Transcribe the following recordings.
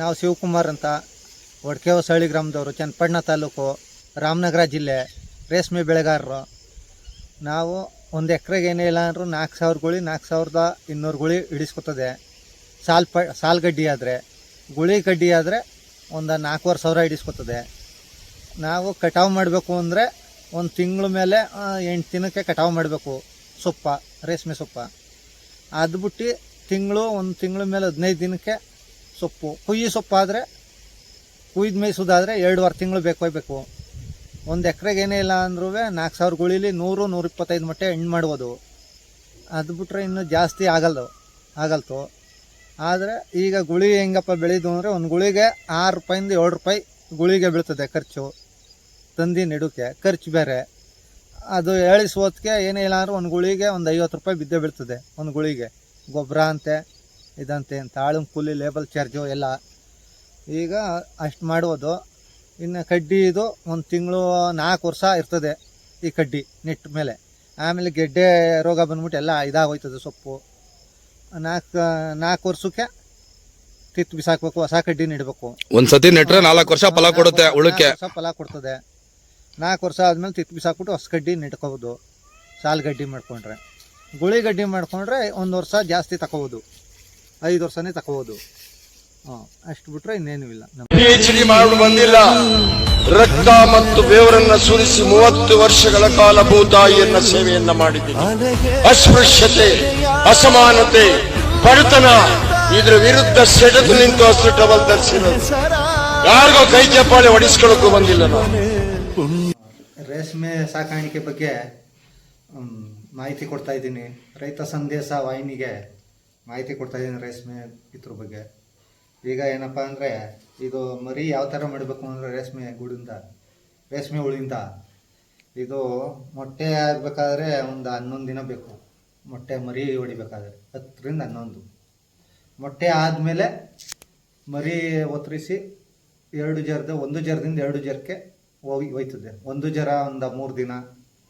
ನಾವು ಶಿವಕುಮಾರ್ ಅಂತ ಒಡ್ಕೆ ಗ್ರಾಮದವರು, ಚನ್ನಪಟ್ಟಣ ತಾಲೂಕು, ರಾಮನಗರ ಜಿಲ್ಲೆ, ರೇಷ್ಮೆ ಬೆಳೆಗಾರರು. ನಾವು ಒಂದು ಎಕ್ರೆಗೆ ಏನೇ ಇಲ್ಲ ಅಂದರೂ ನಾಲ್ಕು ಸಾವಿರ ಗುಳಿ, ನಾಲ್ಕು ಸಾವಿರದ ಇನ್ನೂರು ಗುಳಿ ಹಿಡಿಸ್ಕೊತದೆ. ಸಾಲ್ ಪ, ಸಾಲ್ ಗಡ್ಡಿ ಆದರೆ. ಗುಳಿ ಗಡ್ಡಿ ಆದರೆ ಒಂದು ನಾಲ್ಕೂವರೆ ಸಾವಿರ ಹಿಡಿಸ್ಕೊತದೆ. ನಾವು ಕಟಾವು ಮಾಡಬೇಕು ಅಂದರೆ ಒಂದು ತಿಂಗಳ ಮೇಲೆ ಎಂಟು ದಿನಕ್ಕೆ ಕಟಾವು ಮಾಡಬೇಕು ಸೊಪ್ಪ, ರೇಷ್ಮೆ ಸೊಪ್ಪ. ಅದು ಬಿಟ್ಟು ತಿಂಗಳು, ಒಂದು ತಿಂಗಳ ಮೇಲೆ ಹದಿನೈದು ದಿನಕ್ಕೆ ಸೊಪ್ಪು. ಕುಯ್ಯಿ ಸೊಪ್ಪಾದರೆ, ಕುಯ್ದು ಮೇಯಿಸೋದಾದರೆ ಎರಡುವರೆ ತಿಂಗಳು ಬೇಕು ಒಂದು ಎಕ್ರೆಗೆ ಏನೇ ಇಲ್ಲ ಅಂದ್ರೂ ನಾಲ್ಕು ಸಾವಿರ ಗುಳಿಲಿ ನೂರು ನೂರ ಇಪ್ಪತ್ತೈದು ಮಟ್ಟೆ ಹೆಣ್ಣು ಮಾಡ್ಬೋದು. ಅದು ಬಿಟ್ರೆ ಇನ್ನೂ ಜಾಸ್ತಿ ಆಗಲ್ಲ ಆಗಲ್ತು. ಆದರೆ ಈಗ ಗುಳಿ ಹೆಂಗಪ್ಪ ಬೆಳೆದು ಅಂದರೆ ಒಂದು ಗುಳಿಗೆ ಆರು ರೂಪಾಯಿಂದ ಏಳು ರೂಪಾಯಿ ಗುಳಿಗೆ ಬೀಳ್ತದೆ ಖರ್ಚು. ತಂದಿ ನೆಡೋಕೆ, ಖರ್ಚು ಬೇರೆ. ಅದು ಎಳಿಸೋದಕ್ಕೆ ಏನೇ ಇಲ್ಲ ಅಂದ್ರೆ ಒಂದು ಗುಳಿಗೆ ಒಂದು ಐವತ್ತು ರೂಪಾಯಿ ಬಿದ್ದೇ ಬೀಳ್ತದೆ, ಒಂದು ಗುಳಿಗೆ. ಗೊಬ್ಬರ ಅಂತೆ. ಇದಂತೆ ಅಂತ ಕೂಲಿ ಲೇಬಲ್ ಚಾರ್ಜು ಎಲ್ಲ. ಈಗ ಅಷ್ಟು ಮಾಡುವುದು. ಇನ್ನು ಕಡ್ಡಿ ಇದು ಒಂದು ತಿಂಗಳು ನಾಲ್ಕು ವರ್ಷ ಇರ್ತದೆ ಈ ಕಡ್ಡಿ ನೆಟ್ ಮೇಲೆ. ಆಮೇಲೆ ಗೆಡ್ಡೆ ರೋಗ ಬಂದ್ಬಿಟ್ಟು ಎಲ್ಲ ಇದಾಗೋಯ್ತದೆ ಸೊಪ್ಪು. ನಾಲ್ಕು ನಾಲ್ಕು ವರ್ಷಕ್ಕೆ ಕಿತ್ತು ಬಿಸಾಕ್ಬೇಕು ಹೊಸ ಕಡ್ಡಿ ನೆಡಬೇಕು. ಒಂದ್ಸತಿ ನೆಟ್ರೆ ನಾಲ್ಕು ವರ್ಷ ಫಲ ಕೊಡುತ್ತೆ ಉಳಕ್ಕೆ. ಹೊಸ ಫಲ ಕೊಡ್ತದೆ. ನಾಲ್ಕು ವರ್ಷ ಆದಮೇಲೆ ತಿತ್ತು ಬಿಸಾಕ್ಬಿಟ್ಟು ಹೊಸ ಕಡ್ಡಿ ನೆಟ್ಕೋಬೋದು ಸಾಲು ಗಡ್ಡಿ ಮಾಡ್ಕೊಂಡ್ರೆ. ಗುಳಿ ಗಡ್ಡಿ ಮಾಡ್ಕೊಂಡ್ರೆ ಒಂದು ವರ್ಷ ಜಾಸ್ತಿ ತಗೋಬೋದು ಐದು ವರ್ಷನೇ ತಗೋಬೋದು ಅಷ್ಟು ಬಿಟ್ರೆ ಇನ್ನೇನು ಇಲ್ಲ. ಪಿಎಚ್ ಡಿ ಮಾಡಲು ಬಂದಿಲ್ಲ. ರಕ್ತ ಮತ್ತು ಬೇವರನ್ನ ಸುರಿಸಿ ಮೂವತ್ತು ವರ್ಷಗಳ ಕಾಲ ಭೂತಾಯಿಯನ್ನ ಸೇವೆಯನ್ನ ಮಾಡಿದ್ದೀನಿ. ಅಸ್ಪೃಶ್ಯತೆ ಅಸಮಾನತೆ ಬಡತನ ಇದ್ರ ವಿರುದ್ಧ ಸೆಡೆದು ನಿಂತು ಅಷ್ಟು ಟವಲ್ ಧರಿಸಿರೋದು ಯಾರಿಗೋ ಕೈ ಚಪ್ಪಾಳೆ ಹೊಡಿಸ್ಕೊಳ್ಳೋಕ್ಕೂ ಬಂದಿಲ್ಲ ನಾವು ರೇಷ್ಮೆ ಸಾಕಾಣಿಕೆ ಬಗ್ಗೆ ಮಾಹಿತಿ ಕೊಡ್ತಾ ಇದ್ದೀನಿ. ರೈತ ಸಂದೇಶ ವಾಹಿನಿಗೆ ಮಾಹಿತಿ ಕೊಡ್ತಾ ಇದ್ದೀನಿ ರೇಷ್ಮೆ ಇದ್ರ ಬಗ್ಗೆ. ಈಗ ಏನಪ್ಪ ಅಂದರೆ, ಇದು ಮರಿ ಯಾವ ಥರ ಮಾಡಬೇಕು ಅಂದರೆ ರೇಷ್ಮೆ ಗೂಡಿಂದ, ರೇಷ್ಮೆ ಹುಳಿಂದ. ಇದು ಮೊಟ್ಟೆ ಆಗಬೇಕಾದ್ರೆ ಒಂದು ಹನ್ನೊಂದು ದಿನ ಬೇಕು. ಮೊಟ್ಟೆ ಮರಿ ಹೊಡಿಬೇಕಾದ್ರೆ ಹತ್ತರಿಂದ ಹನ್ನೊಂದು. ಮೊಟ್ಟೆ ಆದಮೇಲೆ ಮರಿ ಒತ್ತರಿಸಿ ಎರಡು ಜರದ, ಒಂದು ಜರದಿಂದ ಎರಡು ಜರಕ್ಕೆ ಹೋಗಿ ಹೋಯ್ತದೆ. ಒಂದು ಜರ ಒಂದು ಮೂರು ದಿನ,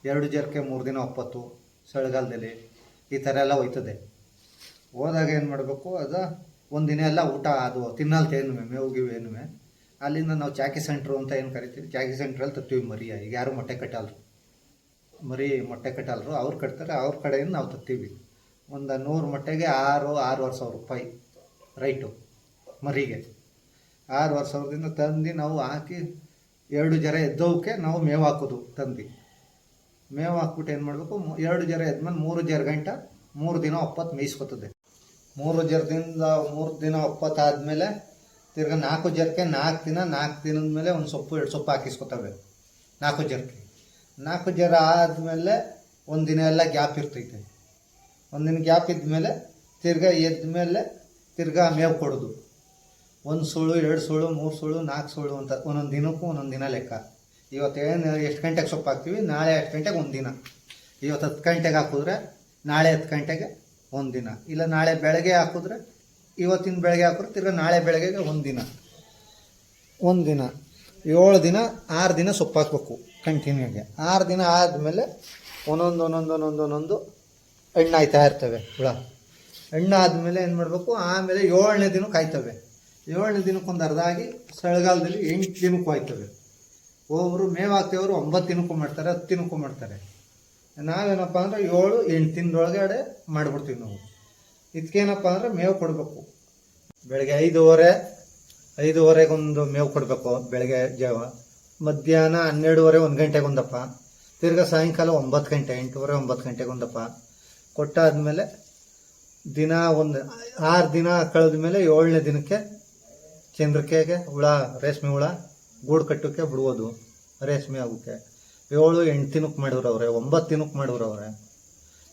ಎರಡು ಜರಕ್ಕೆ ಮೂರು ದಿನ ಒಪ್ಪತ್ತು ಚಳಿಗಾಲದಲ್ಲಿ ಈ ಥರ ಎಲ್ಲ ಹೋಯ್ತದೆ. ಹೋದಾಗ ಏನು ಮಾಡಬೇಕು, ಅದು ಒಂದಿನ ಎಲ್ಲ ಊಟ ಅದು ತಿನ್ನಲ್ತ ಏನು ಮೇವು ಗಿವು ಏನು ಅಲ್ಲಿಂದ ನಾವು ಚಾಕಿ ಸೆಂಟ್ರು ಅಂತ ಏನು ಕರಿತೀವಿ, ಚಾಕಿ ಸೆಂಟ್ರಲ್ಲಿ ತರ್ತೀವಿ ಮರಿಯ ಈಗ ಯಾರು ಮೊಟ್ಟೆ ಕಟ್ಟಲ್ರು. ಮರಿ ಮೊಟ್ಟೆ ಕಟ್ಟಲ್ರು, ಅವ್ರು ಕಟ್ತಾರೆ, ಅವ್ರ ಕಡೆಯಿಂದ ನಾವು ತರ್ತೀವಿ. ಒಂದು ನೂರು ಮೊಟ್ಟೆಗೆ ಆರು, ಆರೂವರೆ ಸಾವಿರ ರೂಪಾಯಿ ರೈಟು ಮರಿಗೆ. ಆರೂವರೆ ಸಾವಿರದಿಂದ ತಂದು ನಾವು ಹಾಕಿ ಎರಡು ಜರ ಎದ್ದೋಕ್ಕೆ ನಾವು ಮೇವು ಹಾಕೋದು ತಂದು. ಮೇವು ಹಾಕ್ಬಿಟ್ಟು ಏನು ಮಾಡಬೇಕು ಎರಡು ಜರ ಎದ್ಮೇಲೆ ಮೂರು ಜರ ಗಂಟೆ ಮೂರು ದಿನ ಒಪ್ಪತ್ತು ಮೇಯಿಸ್ಕೊತದೆ. ಮೂರು ಜರದಿಂದ ಮೂರು ದಿನ ಒಪ್ಪತ್ತಾದಮೇಲೆ ತಿರ್ಗಾ ನಾಲ್ಕು ಜರಕ್ಕೆ ನಾಲ್ಕು ದಿನ, ನಾಲ್ಕು ದಿನದ ಮೇಲೆ ಒಂದು ಸೊಪ್ಪು, ಎರಡು ಸೊಪ್ಪು ಹಾಕಿಸ್ಕೊತವೆ. ನಾಲ್ಕು ಜರ್ಕೆ. ನಾಲ್ಕು ಜರ ಆದಮೇಲೆ ಒಂದು ದಿನ ಎಲ್ಲ ಗ್ಯಾಪ್ ಇರ್ತೈತೆ. ಒಂದಿನ ಗ್ಯಾಪ್ ಇದ್ಮೇಲೆ ತಿರ್ಗಾ ಎದ್ಮೇಲೆ ತಿರ್ಗಾ ಮೇವು ಕೊಡೋದು. ಒಂದು ಸುಳು, ಎರಡು ಸುಳು, ಮೂರು ಸುಳು, ನಾಲ್ಕು ಸುಳು ಅಂತ ಒಂದೊಂದು ದಿನಕ್ಕೂ ಒಂದೊಂದು ದಿನ ಲೆಕ್ಕ. ಇವತ್ತೇನು ಎಷ್ಟು ಗಂಟೆಗೆ ಸೊಪ್ಪು ಹಾಕ್ತೀವಿ? ನಾಳೆ ಎಷ್ಟು ಗಂಟೆಗೆ ಒಂದು ದಿನ ಇವತ್ತು ಹತ್ತು ಗಂಟೆಗೆ ಹಾಕಿದ್ರೆ ನಾಳೆ ಹತ್ತು ಗಂಟೆಗೆ ಒಂದು ದಿನ ಇಲ್ಲ, ನಾಳೆ ಬೆಳಗ್ಗೆ ಹಾಕಿದ್ರೆ, ಇವತ್ತಿನ ಬೆಳಗ್ಗೆ ಹಾಕಿದ್ರೆ ತಿರ್ಗ ನಾಳೆ ಬೆಳಗ್ಗೆಗೆ ಒಂದಿನ. ಒಂದಿನ. ಒಂದು ದಿನ ಏಳು ದಿನ, ಆರು ದಿನ ಸೊಪ್ಪು ಹಾಕ್ಬೇಕು ಕಂಟಿನ್ಯೂಗೆ ಆರು ದಿನ ಆದಮೇಲೆ ಒಂದೊಂದು ಒಂದೊಂದು ಒಂದೊಂದು ಒಂದೊಂದು ಹಣ್ಣು ಆಯ್ತಾ ಇರ್ತವೆ, ಹುಳ. ಆದಮೇಲೆ ಏನು ಮಾಡಬೇಕು, ಆಮೇಲೆ ಏಳನೇ ದಿನಕ್ಕೆ ಆಯ್ತವೆ ಏಳನೇ ದಿನಕ್ಕೆ ಒಂದು ಅರ್ಧ ಆಗಿ ಚಳಿಗಾಲದಲ್ಲಿ ಎಂಟು ದಿನಕ್ಕೂ ಆಯ್ತವೆ ಒಬ್ಬರು ಮೇವು ಒಂಬತ್ತು ದಿನಕ್ಕೂ ಮಾಡ್ತಾರೆ, ಹತ್ತು ದಿನಕ್ಕೂ ಮಾಡ್ತಾರೆ. ನಾವೇನಪ್ಪ ಅಂದ್ರೆ ಏಳು ಎಂಟು ದಿನದೊಳಗಡೆ ಮಾಡಿಬಿಡ್ತೀವಿ ನಾವು. ಇದಕ್ಕೇನಪ್ಪ ಅಂದ್ರೆ ಮೇವು ಕೊಡಬೇಕು. ಬೆಳಗ್ಗೆ ಐದೂವರೆ, ಐದೂವರೆಗೊಂದು ಮೇವು ಕೊಡಬೇಕು ಬೆಳಗ್ಗೆ ಜಾವ. ಮಧ್ಯಾಹ್ನ ಹನ್ನೆರಡುವರೆ ಒಂದು ಗಂಟೆಗೆ ಒಂದಪ್ಪ ತಿರ್ಗಾ ಸಾಯಂಕಾಲ ಒಂಬತ್ತು ಗಂಟೆ, ಎಂಟೂವರೆ ಒಂಬತ್ತು ಗಂಟೆಗೆ ಒಂದಪ್ಪ ಕೊಟ್ಟಾದ್ಮೇಲೆ ದಿನ ಒಂದು, ಆರು ದಿನ ಕಳೆದ ಮೇಲೆ ಏಳನೇ ದಿನಕ್ಕೆ ಚಂದ್ರಿಕೆಗೆ ಹುಳ, ರೇಷ್ಮೆ ಹುಳ ಗೂಡು ಕಟ್ಟೋಕ್ಕೆ ಬಿಡ್ಬೋದು. ರೇಷ್ಮೆ ಆಗೋಕ್ಕೆ ಏಳು ಎಂಟು ದಿನಕ್ಕೆ ಮಾಡಿವ್ರವ್ರೆ ಒಂಬತ್ತು ದಿನಕ್ಕೆ ಮಾಡಿವ್ರವ್ರೆ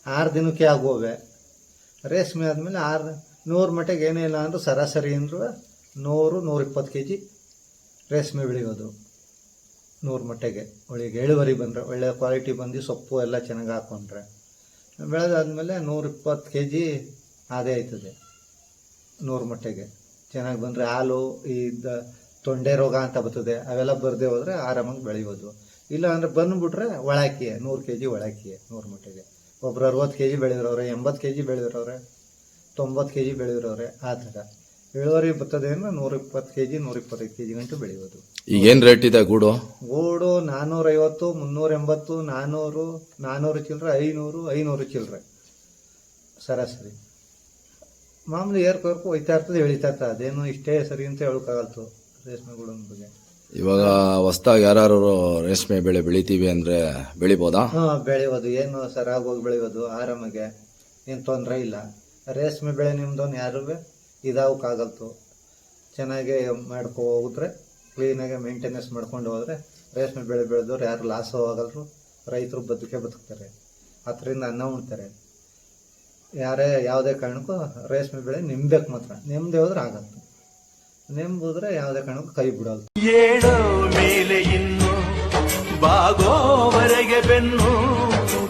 ಆರು ದಿನಕ್ಕೆ ಆಗೋವೆ. ರೇಷ್ಮೆ ಆದಮೇಲೆ ಆರು, ನೂರು ಮಟ್ಟಿಗೆ ಏನೇ ಇಲ್ಲ ಅಂದರೂ ಸರಾಸರಿ ಅಂದರೂ ನೂರು, ನೂರಿಪ್ಪತ್ತು ಕೆ ಜಿ ರೇಷ್ಮೆ ಬೆಳೆಯೋದು. ನೂರು ಮಟ್ಟೆಗೆ. ಒಳಗೆ ಇಳುವರಿ ಬಂದರೆ, ಒಳ್ಳೆ ಕ್ವಾಲಿಟಿ ಬಂದು ಸೊಪ್ಪು ಎಲ್ಲ ಚೆನ್ನಾಗಿ ಹಾಕ್ಕೊಂಡ್ರೆ ಬೆಳೆದಾದ್ಮೇಲೆ ನೂರಿಪ್ಪತ್ತು ಕೆ ಜಿ ಅದೇ ಆಯ್ತದೆ. ನೂರು ಮಟ್ಟೆಗೆ. ಚೆನ್ನಾಗಿ ಬಂದರೆ ಹಾಲು ಈ ತೊಂಡೆ ರೋಗ ಅಂತ ಬರ್ತದೆ, ಅವೆಲ್ಲ ಬರದೇ ಹೋದರೆ ಆರಾಮಾಗಿ ಬೆಳಿಬೋದು ಇಲ್ಲ ಅಂದರೆ ಬಂದುಬಿಟ್ರೆ ಒಳಾಕಿಯೇ ನೂರು ಕೆ ಜಿ ಒಳಾಕಿಯೇ ನೂರು ಮಟ್ಟಿಗೆ. ಒಬ್ರು ಅರವತ್ತು ಕೆ ಜಿ ಬೆಳೆದಿರೋರೆ ಎಂಬತ್ತು ಕೆ ಜಿ ಬೆಳೆದಿರೋರೆ ತೊಂಬತ್ತು ಕೆ ಜಿ ಬೆಳೆದಿರೋರೆ ಆ ಥರ. ಇಳುವರಿ ಭತ್ತದಿಂದ ನೂರ ಇಪ್ಪತ್ತು ಕೆ ಜಿ ನೂರ ಇಪ್ಪತ್ತೈದು ಕೆ ಜಿ ಗಂಟು ಬೆಳೆಯೋದು ಈಗೇನ್ ರೇಟ್ ಇದೆ ಗೂಡು? ಗೂಡು ನಾನ್ನೂರೈವತ್ತು ಮುನ್ನೂರ ಎಂಬತ್ತು ನಾನ್ನೂರು ನಾನ್ನೂರು ಚಿಲ್ಲರೆ ಐನೂರು ಐನೂರು ಚಿಲ್ಲರೆ ಸರಾಸರಿ. ಮಾಮೂಲಿ ಏರ್ಕೋರ್ಕು ಹೋಯ್ತಾ ಇರ್ತದೆ ಎಳಿತಾ ಇರ್ತದೆ. ಅದೇನು ಇಷ್ಟೇ ಸರಿ ಅಂತ ಹೇಳೋಕ್ಕಾಗಲ್ತು. ರೇಷ್ಮೆ ಗೂಡಿನ ಬಗ್ಗೆ. ಇವಾಗ ಹೊಸ್ದಾಗಿ ಯಾರು ರೇಷ್ಮೆ ಬೆಳೆ ಬೆಳಿತೀವಿ ಅಂದ್ರೆ ಬೆಳಿಬೋದಾ? ಹಾಂ ಬೆಳೆಯೋದು ಏನು ಸರಾಗಿ ಹೋಗಿ ಬೆಳೆಯೋದು ಆರಾಮಾಗೆ. ಏನು ತೊಂದರೆ ಇಲ್ಲ. ರೇಷ್ಮೆ ಬೆಳೆ ನಿಮ್ದೊಂದು ಯಾರು ಇದಾವಕ್ಕಾಗಲ್ತು ಚೆನ್ನಾಗಿ ಮಾಡ್ಕೊ ಹೋದ್ರೆ ಕ್ಲೀನಾಗಿ ಮೇಂಟೆನೆನ್ಸ್ ಮಾಡ್ಕೊಂಡು ಹೋದ್ರೆ, ರೇಷ್ಮೆ ಬೆಳೆ ಬೆಳೆದವ್ರು ಯಾರು ಲಾಸು ಆಗಲ್ರು, ರೈತರು ಬದುಕೆ ಬದುಕ್ತಾರೆ. ಅದರಿಂದ ಅನ್ನ ಉಣ್ತಾರೆ. ಯಾರೇ, ಯಾವುದೇ ಕಾರಣಕ್ಕೂ ರೇಷ್ಮೆ ಬೆಳೆ ನಿಂಬೇಕು ಮಾತ್ರ. ನಿಮ್ಮದೇ ಹೋದ್ರೆ ಆಗಲ್ಲ ನೆಂಬುದ್ರೆ ಯಾವುದೇ ಕಾರಣಕ್ಕೂ ಕೈ ಬಿಡೋದು ಏಳು ಮೇಲೆ ಇನ್ನು ಬಾಗೋವರೆಗೆ ಬೆನ್ನು,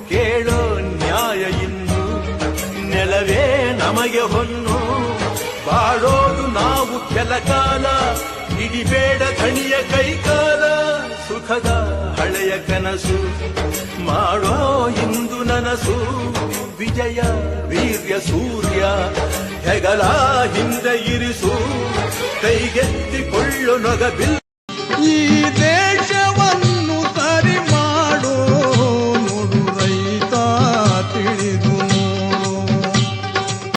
ಕೇಳೋ ನ್ಯಾಯ ಇನ್ನು ನೆಲವೇ ನಮಗೆ ಹೊನ್ನು. ಬಾಳೋದು ನಾವು ಕೆಲ ಕಾಲ ಹಿಡಿಬೇಡ ಕಣಿಯ ಕೈಕಾಲ, ಸುಖದ ಹಳೆಯ ಕನಸು. ಮಾಡೋ ಇಂದು ನನಸು, ವಿಜಯ, ವೀರ್ಯ, ಸೂರ್ಯ, ಹೆಗಲ ಹಿಂದೆ ಇರಿಸು. உலக வில்